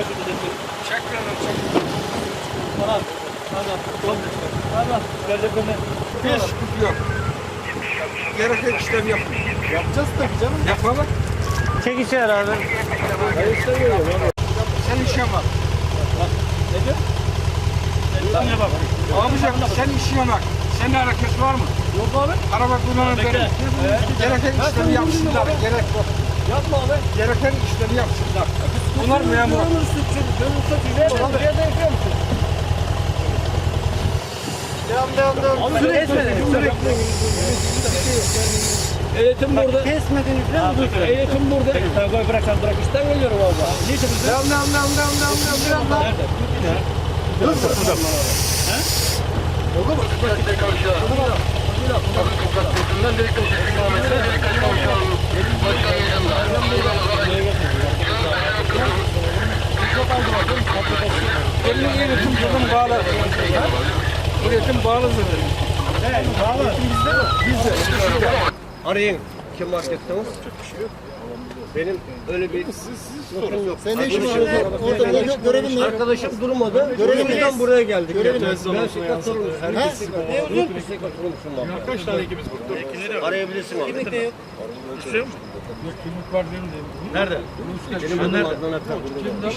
Şarjı bilecek. Çek bir. Tamam. Tamam. Tamam. Gelecek öne. Hiç sıkıntı yok. Gereken işlem yapmayın. Yapacağız tabii canım. Yapalım. Çek içi herhalde. Ben işte görüyorum. Sen işe bak. Ne diyor? Sen bak. Amcam sen işine bak. Senin hareket var mı? Yok abi. Araba kullanır benim. Gereken işlemi yapsınlar. Gerek yok abi. gereken işlemi yapsınlar. Bunlar memur. Gönül sütçü. Gönül sütçü. Abi buraya da yapıyor musun? Devam devam devam. Abi sürekli. Sürekli. Eğitim burada. Kesmedin falan dur. Eğitim burada. Tabii bırakan bırak. İşten geliyorum valla. Niye çalışıyorsun? Devam devam devam devam devam devam devam. Nerede? Elini iletim buradan bağlar. İletim bağlı zaten. Arayın kim marketteniz? Benim öyle bir sorun yok. Sen ne işin var orada? Görevin ne? Arkadaşım durmadı. Görevin ne? buraya geldik. Görevin ne? Ben şirket sorumlusu. Herkes Ne uzun? şirket sorumlusuyum abi. Kaç tane ekibimiz burada? Arayabilirsin abi. Kimlik de yok. Nerede? Benim adım Adnan Akar.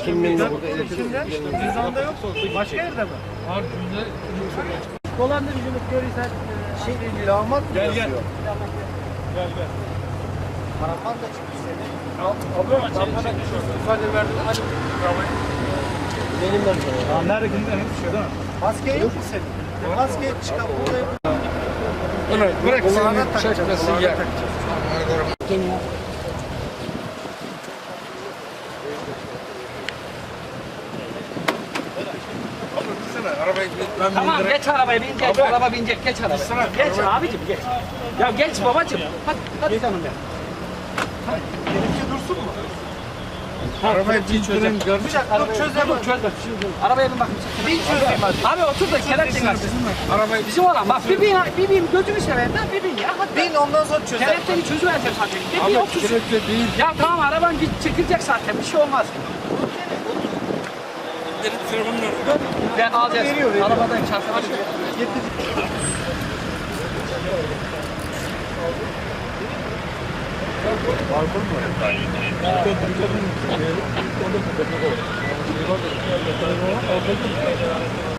Kimliğim de burada. elektrik- Cüzdanda yok. Başka yerde mi? Dolandırıcılık görürsen şey damat Gel gel. Gel gel. Karaman da çıktı senin. Benim ben sana. Maske yok mu senin? Maske çıkar. Burada yok. Bunu bırak Kulağına seni kulağına ya. Arabayı ben Tamam bindireyim. geç arabaya bin geç. Araba binecek geç arabaya. Geç abicim geç. Ya geç babacım. Hadi hadi canım ya. Arabayı bindirin. Bir dakika dur çöz dur çöz. Arabaya bin bakayım. Bin çözeyim hadi. Abi otur da kelepçe kaçsın. Arabayı Bizim olan bak bir bin, bir bin gözünü seveyim lan bir bin ya. Hadi. Bin ondan sonra çözer. Kelepçeni çözüvereceğim zaten. Bir bin Ama otur. kelepçe değil. Ya tamam araban git çekilecek zaten bir şey olmaz. Ben alacağız. Arabadan çarpı açıyor. álbum, no está ahí. Yo tengo que decir que es un álbum que tengo que hacer. Yo tengo que hacer un álbum que tengo que hacer.